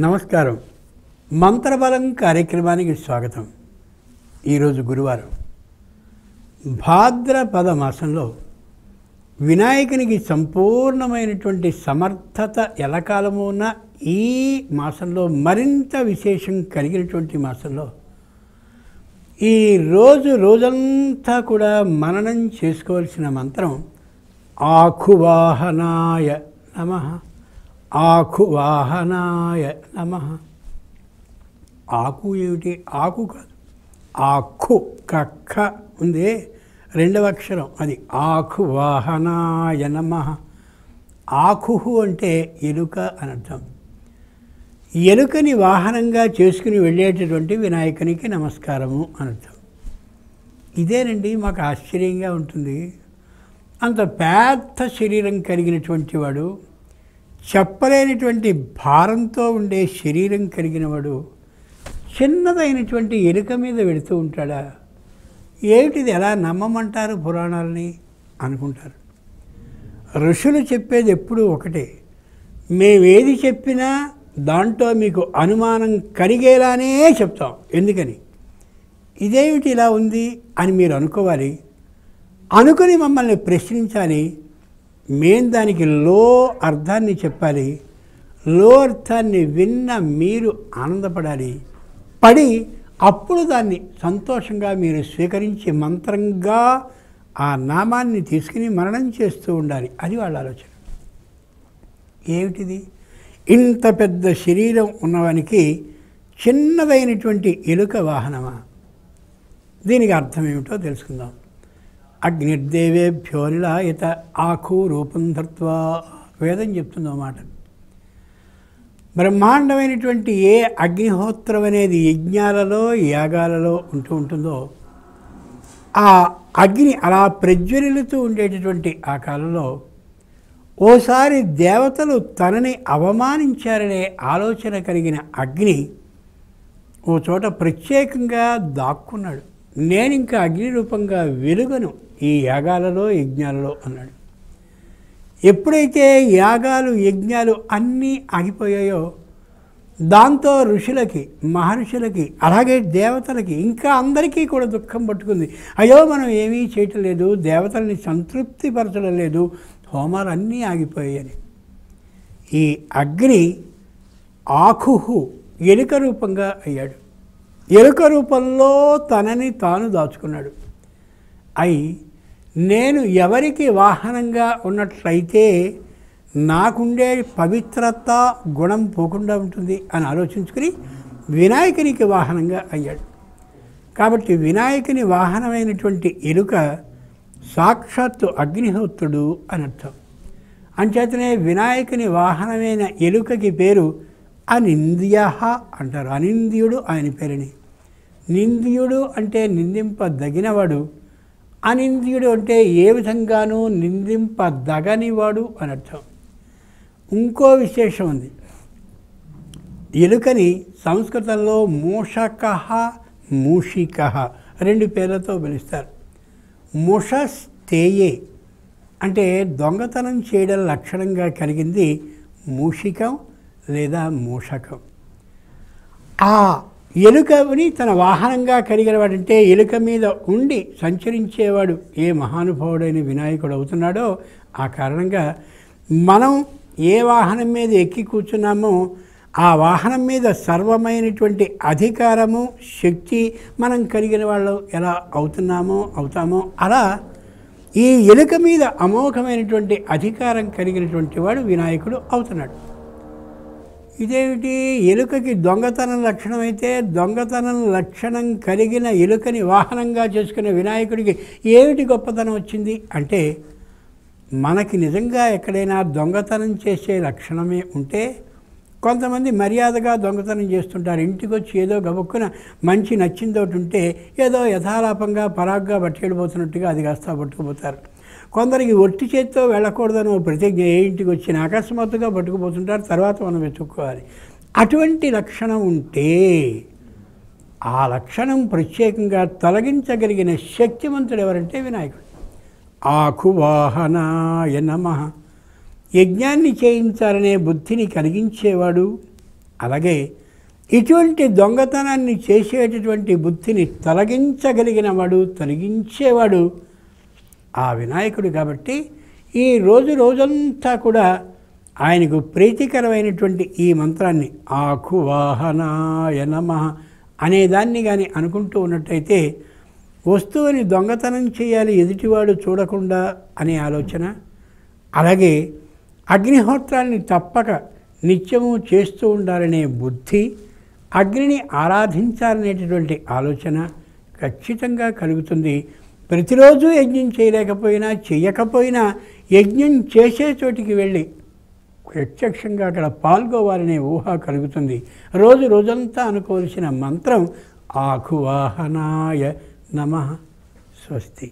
నమస్కారం. మంత్రబలం కార్యక్రమానికి స్వాగతం. ఈరోజు గురువారం. భాద్రపద మాసంలో వినాయకునికి సంపూర్ణమైనటువంటి సమర్థత ఎలకాలము ఉన్న ఈ మాసంలో మరింత విశేషం కలిగినటువంటి మాసంలో ఈ రోజు రోజంతా కూడా మననం చేసుకోవాల్సిన మంత్రం ఆకువాహనాయ నమ. ఆకువాహనాయ నమ. ఆకు ఏమిటి? ఆకు కాదు. ఆకు కక్క ఉంది రెండవ అక్షరం. అది ఆకువాహనాయ నమ. ఆకు అంటే ఎలుక అని అర్థం. ఎలుకని వాహనంగా చేసుకుని వెళ్ళేటటువంటి వినాయకునికి నమస్కారము అని అర్థం. ఇదేనండి మాకు ఆశ్చర్యంగా ఉంటుంది. అంత పెద్ద శరీరం కలిగినటువంటి వాడు చెప్పలేనటువంటి భారంతో ఉండే శరీరం కలిగిన వాడు చిన్నదైనటువంటి ఎరుక మీద వెళుతూ ఉంటాడా? ఏమిటిది? ఎలా నమ్మమంటారు పురాణాలని? అనుకుంటారు. ఋషులు చెప్పేది ఎప్పుడూ ఒకటే. మేమేది చెప్పినా దాంట్లో మీకు అనుమానం కలిగేలానే చెప్తాం. ఎందుకని? ఇదేమిటి ఇలా ఉంది అని మీరు అనుకోవాలి. అనుకుని మమ్మల్ని ప్రశ్నించాలి. మేం దానికి లో అర్థాన్ని చెప్పాలి. లో అర్థాన్ని విన్న మీరు ఆనందపడాలి. పడి అప్పుడు దాన్ని సంతోషంగా మీరు స్వీకరించి మంత్రంగా ఆ నామాన్ని తీసుకుని మరణం చేస్తూ ఉండాలి. అది వాళ్ళ ఆలోచన. ఏమిటిది? ఇంత పెద్ద శరీరం ఉన్నవానికి చిన్నదైనటువంటి ఎలుక వాహనమా? దీనికి అర్థం ఏమిటో తెలుసుకుందాం. అగ్నిర్దేవేభ్యో నిలాయత ఆకు రూపం ధర్త్వా. వేదం చెప్తుందో బ్రహ్మాండమైనటువంటి ఏ అగ్నిహోత్రం అనేది యజ్ఞాలలో యాగాలలో ఉంటూ ఉంటుందో ఆ అగ్ని అలా ప్రజ్వలిల్లుతూ ఉండేటటువంటి ఆ కాలంలో ఓసారి దేవతలు తనని అవమానించారనే ఆలోచన కలిగిన అగ్ని ఓ చోట ప్రత్యేకంగా దాక్కున్నాడు. నేను ఇంకా అగ్ని రూపంగా వెలుగను ఈ యాగాలలో యజ్ఞాలలో అన్నాడు. ఎప్పుడైతే యాగాలు యజ్ఞాలు అన్నీ ఆగిపోయాయో దాంతో ఋషులకి మహర్షులకి అలాగే దేవతలకి ఇంకా అందరికీ కూడా దుఃఖం పట్టుకుంది. అయ్యో మనం ఏమీ చేయటం లేదు దేవతల్ని సంతృప్తిపరచడం లేదు హోమాలు అన్నీ ఆగిపోయాయని. ఈ అగ్ని ఆకుహు ఎలుక రూపంగా అయ్యాడు. ఎలుక రూపంలో తనని తాను దాచుకున్నాడు. అయి నేను ఎవరికి వాహనంగా ఉన్నట్లయితే నాకుండే పవిత్రత గుణం పోకుండా ఉంటుంది అని ఆలోచించుకుని వినాయకునికి వాహనంగా అయ్యాడు. కాబట్టి వినాయకుని వాహనమైనటువంటి ఎలుక సాక్షాత్తు అగ్నిహోత్రుడు అని అర్థం. అంచేతనే వినాయకుని వాహనమైన ఎలుకకి పేరు అనింద్య అంటారు. అనింద్యుడు ఆయన పేరుని. నింద్యుడు అంటే నిందింపదగినవాడు అనింద్యుడు అంటే ఏ విధంగానూ నిందింపదగనివాడు అని అర్థం. ఇంకో విశేషం ఉంది. ఎలుకని సంస్కృతంలో మూషక మూషిక రెండు పేర్లతో పిలుస్తారు. ముషస్తేయే అంటే దొంగతనం చేయడం లక్షణంగా కలిగింది మూషికం లేదా మూషకం. ఆ ఎలుకని తన వాహనంగా కలిగిన వాడంటే ఎలుక మీద ఉండి సంచరించేవాడు ఏ మహానుభావుడైన వినాయకుడు అవుతున్నాడో ఆ కారణంగా మనం ఏ వాహనం మీద ఎక్కి కూర్చున్నామో ఆ వాహనం మీద సర్వమైనటువంటి అధికారము శక్తి మనం కలిగిన వాళ్ళు ఎలా అవుతున్నామో అవుతామో అలా ఈ ఎలుక మీద అమోఘమైనటువంటి అధికారం కలిగినటువంటి వాడు వినాయకుడు అవుతున్నాడు. ఇదేమిటి? ఎలుకకి దొంగతనం లక్షణం అయితే దొంగతనం లక్షణం కలిగిన ఎలుకని వాహనంగా చేసుకునే వినాయకుడికి ఏమిటి గొప్పతనం వచ్చింది? అంటే మనకి నిజంగా ఎక్కడైనా దొంగతనం చేసే లక్షణమే ఉంటే కొంతమంది మర్యాదగా దొంగతనం చేస్తుంటారు. ఇంటికి వచ్చి ఏదో గబుక్కున మంచి నచ్చిందోటి ఉంటే ఏదో యథాలాపంగా పరాగ్గా పట్టుకెళ్ళిపోతున్నట్టుగా అది కాస్త పట్టుకుపోతారు. కొందరికి ఒట్టి చేత్తో వెళ్ళకూడదని ఓ ప్రతిజ్ఞ ఏ ఇంటికి వచ్చిన అకస్మాత్తుగా పట్టుకుపోతుంటారు తర్వాత మనం వెతుక్కోవాలి. అటువంటి లక్షణం ఉంటే ఆ లక్షణం ప్రత్యేకంగా తొలగించగలిగిన శక్తిమంతుడు ఎవరంటే వినాయకుడు. ఆకువాహనాయ నమ. యజ్ఞాన్ని చేయించాలనే బుద్ధిని కలిగించేవాడు అలాగే ఇటువంటి దొంగతనాన్ని చేసేటటువంటి బుద్ధిని తొలగించగలిగిన వాడు తొలగించేవాడు ఆ వినాయకుడు కాబట్టి ఈ రోజు రోజంతా కూడా ఆయనకు ప్రీతికరమైనటువంటి ఈ మంత్రాన్ని ఆఖువాహనాయ నమ అనేదాన్ని కానీ అనుకుంటూ ఉన్నట్టయితే వస్తువుని దొంగతనం చేయాలి ఎదుటివాడు చూడకుండా అనే ఆలోచన. అలాగే అగ్నిహోత్రాన్ని తప్పక నిత్యము చేస్తూ ఉండాలనే బుద్ధి అగ్నిని ఆరాధించాలనేటటువంటి ఆలోచన ఖచ్చితంగా కలుగుతుంది. ప్రతిరోజు యజ్ఞం చేయలేకపోయినా చేయకపోయినా యజ్ఞం చేసే చోటికి వెళ్ళి ప్రత్యక్షంగా అక్కడ పాల్గొవాలనే ఊహ కలుగుతుంది. రోజు రోజంతా అనుకోవలసిన మంత్రం ఆకువాహనాయ నమ స్వస్తి.